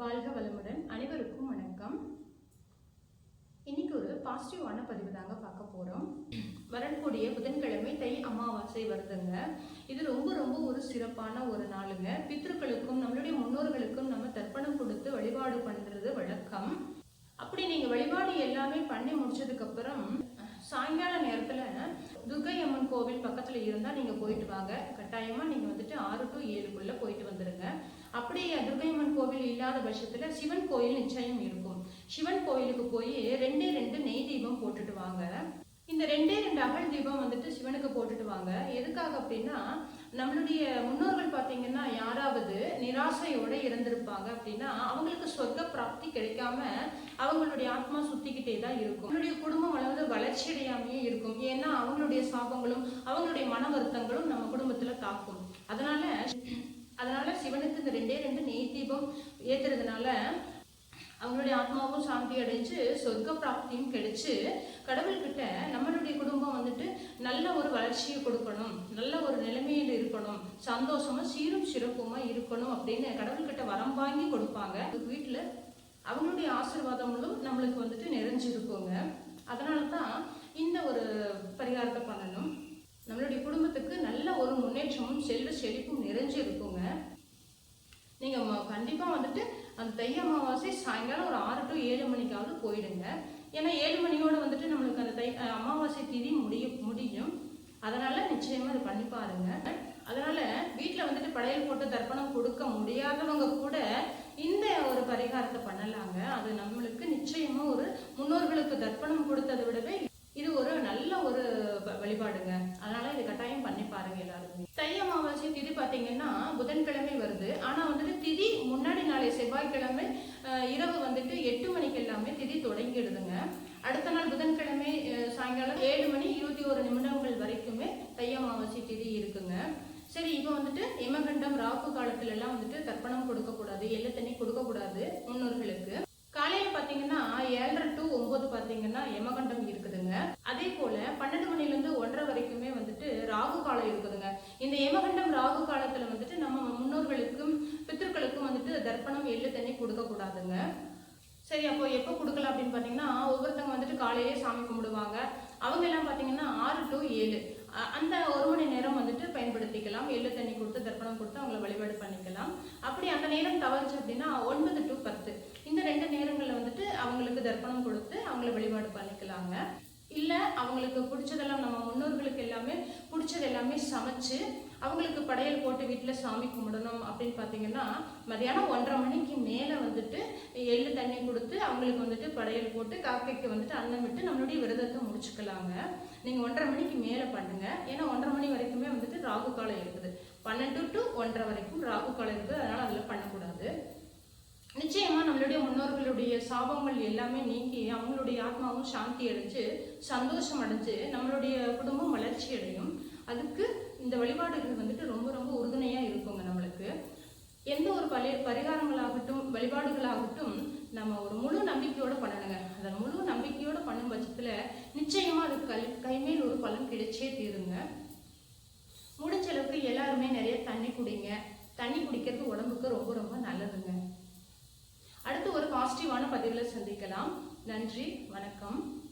வாழ்க வளமுடன் அனைவருக்கும் வணக்கம். இன்னைக்கு ஒரு பாசிட்டிவான பதிவு தாங்க பார்க்க போகிறோம் வரக்கூடிய புதன்கிழமை தை அமாவாசை வருதுங்க. இது ரொம்ப ரொம்ப ஒரு சிறப்பான ஒரு நாளுங்க. பித்ருக்களுக்கும் நம்மளுடைய முன்னோர்களுக்கும் நம்ம தர்ப்பணம் கொடுத்து வழிபாடு பண்ணுறது வழக்கம். அப்படி நீங்கள் வழிபாடு எல்லாமே பண்ணி முடிச்சதுக்கப்புறம் சாயங்கால நேரத்தில் துர்கை அம்மன் கோவில் பக்கத்தில் இருந்தால் நீங்கள் போயிட்டு வாங்க. கட்டாயமாக நீங்கள் வந்துட்டு ஆறு டு ஏழுக்குள்ளே போயிட்டு வந்துடுங்க அப்படியே துர்கையம்மன் கோவில் இல்லாத பட்சத்தில் சிவன் கோயில் நிச்சயம் இருக்கும். சிவன் கோயிலுக்கு போய் ரெண்டே ரெண்டு நெய் தீபம் போட்டுட்டு வாங்க. இந்த ரெண்டே ரெண்டு அகல் தீபம் வந்துட்டு சிவனுக்கு போட்டுட்டு வாங்க. எதுக்காக அப்படின்னா நம்மளுடைய முன்னோர்கள் பார்த்தீங்கன்னா யாராவது நிராசையோட இருந்திருப்பாங்க அப்படின்னா அவங்களுக்கு சொர்க்க பிராப்தி கிடைக்காம அவங்களுடைய ஆத்மா சுத்திக்கிட்டே தான் இருக்கும். அவங்களுடைய குடும்பம் வளர்ந்து வளர்ச்சி அடையாமையே இருக்கும். ஏன்னா அவங்களுடைய சாபங்களும் அவங்களுடைய மன வருத்தங்களும் நம்ம குடும்பத்துல தாக்கும். அதனால சிவனுக்கு இந்த ரெண்டே ரெண்டு நெய் தீபம் ஏத்துறதுனால அவங்களுடைய ஆத்மாவும் சாந்தி அடைஞ்சு சொர்க்க பிராப்தியும் கிடைச்சு கடவுள்கிட்ட நம்மளுடைய குடும்பம் வந்துட்டு நல்ல ஒரு வளர்ச்சியை கொடுக்கணும் நல்ல ஒரு நிலைமையில் இருக்கணும் சந்தோஷமா சீரும் சிறப்புமா இருக்கணும் அப்படின்னு கடவுள்கிட்ட வரம் வாங்கி கொடுப்பாங்க. வீட்டில் அவங்களுடைய ஆசீர்வாதங்களும் நம்மளுக்கு வந்துட்டு நிறைய அதனால தான் இந்த ஒரு பரிகாரத்தை பண்ணணும் நம்மளுடைய குடும்பத்துக்கு நல்ல ஒரு முன்னேற்றமும் செல்வ செழிப்பும் நிறைஞ்சு இருக்குங்க நீங்கள் கண்டிப்பாக வந்துட்டு அந்த தை அமாவாசை சாயங்காலம் ஒரு ஆறு டு ஏழு மணிக்காவது போயிடுங்க. ஏன்னா ஏழு மணியோட வந்துட்டு நம்மளுக்கு அந்த தை அமாவாசை திதி முடிய முடியும். அதனால் நிச்சயமாக அதை பண்ணி பாருங்க. அதனால் வீட்டில் வந்துட்டு படையல் போட்டு தர்ப்பணம் கொடுக்க முடியாதவங்க கூட இந்த ஒரு பரிகாரத்தை பண்ணலாங்க. அது நம்மளுக்கு நிச்சயமாக ஒரு முன்னோர்களுக்கு தர்ப்பணம் கொடுத்ததை விடவே இது ஒரு நல்ல ஒரு வ- வழிபாடுங்க. அதனால் இது கட்டாயம் பண்ணி பாருங்க பார்த்தீங்கன்னா புதன்கிழமை வருது. ஆனால் வந்துட்டு திதி முன்னாடி நாளை செவ்வாய்க்கிழமை இரவு வந்துட்டு எட்டு மணிக்கு எல்லாமே திதி தொடங்கிடுதுங்க. அடுத்த நாள் புதன்கிழமை சாயங்காலம் ஏழு மணி இருபத்தி ஒரு நிமிடங்கள் வரைக்குமே தை அமாவாசை திதி இருக்குங்க. சரி இப்போ வந்துட்டு இமகண்டம் ராகு காலத்துல எல்லாம் வந்துட்டு தர்ப்பணம் கொடுக்கக்கூடாது எள்ளு தண்ணி கொடுக்கக்கூடாது முன்னோர்களுக்கு. காலையில் பாத்தீங்கன்னா ஏழரை டு ஒன்பது பாத்தீங்கன்னா யமகண்டம் இருக்குதுங்க அதே போல பன்னெண்டு மணில இருந்து ஒன்றரை வரைக்குமே வந்துட்டு ராகு காலம் இருக்குதுங்க இந்த யமகண்டம் ராகு காலத்துல வந்துட்டு நம்ம முன்னோர்களுக்கும் பித்தர்களுக்கும் வந்துட்டு தர்ப்பணம் எள்ளு தண்ணி கொடுக்க சரி அப்போ எப்போ கொடுக்கலாம் அப்படின்னு பார்த்தீங்கன்னா ஒவ்வொருத்தவங்க வந்துட்டு காலையிலே சாமி கும்பிடுவாங்க. அவங்க எல்லாம் பார்த்தீங்கன்னா ஆறு டு ஏழு. அந்த ஒரு மணி நேரம் வந்துட்டு பயன்படுத்திக்கலாம். எள்ளு தண்ணி கொடுத்து தர்ப்பணம் கொடுத்து அவங்கள வழிபாடு பண்ணிக்கலாம். அப்படி அந்த நேரம் தவறுச்சு அப்படின்னா ஒன்பது டு பத்து. இந்த ரெண்டு நேரங்களில் வந்துட்டு அவங்களுக்கு தர்ப்பணம் கொடுத்து அவங்கள வழிபாடு பண்ணிக்கலாங்க. இல்லை அவங்களுக்கு பிடிச்சதெல்லாம் நம்ம முன்னோர்களுக்கு எல்லாமே பிடிச்சது எல்லாமே சமைச்சு அவங்களுக்கு படையல் போட்டு வீட்டில் சாமி கும்பிடணும் அப்படின்னு பார்த்தீங்கன்னா மதியானம் ஒன்றரை மணிக்கு மேலே வந்துட்டு எள்ளு தண்ணி கொடுத்து அவங்களுக்கு வந்துட்டு படையல் போட்டு காக்கைக்கு வந்துட்டு அன்னம் விட்டு நம்மளுடைய விரதத்தை முடிச்சுக்கலாங்க. நீங்கள் ஒன்றரை மணிக்கு மேலே பண்ணுங்க. ஏன்னா ஒன்றரை மணி வரைக்குமே வந்துட்டு ராகு காலம் இருக்குது. பன்னெண்டு டு ஒன்றரை வரைக்கும் ராகு காலம் இருக்குது. அதனால் அதில் பண்ணக்கூடாது. நிச்சயமா நம்மளுடைய முன்னோர்களுடைய சாபங்கள் எல்லாமே நீக்கி அவங்களுடைய ஆத்மாவும் சாந்தி அடைஞ்சு சந்தோஷம் அடைஞ்சு நம்மளுடைய குடும்பம் வளர்ச்சி அடையும். அதுக்கு இந்த வழிபாடுகள் வந்துட்டு ரொம்ப ரொம்ப உறுதுணையாக இருக்குங்க நம்மளுக்கு. எந்த ஒரு பலி பரிகாரங்களாகட்டும் வழிபாடுகளாகட்டும் நம்ம ஒரு முழு நம்பிக்கையோடு பண்ணணுங்க. அதை முழு நம்பிக்கையோடு பண்ணும் பட்சத்தில் நிச்சயமாக அது கை கைமேல் ஒரு பலன் கிடைச்சே தீருங்க. முடிஞ்ச அளவுக்கு எல்லாருமே நிறைய தண்ணி குடிங்க. தண்ணி குடிக்கிறது உடம்புக்கு ரொம்ப ரொம்ப நல்லதுங்க. அடுத்து ஒரு பாசிட்டிவான பதிவில் சந்திக்கலாம். நன்றி வணக்கம்.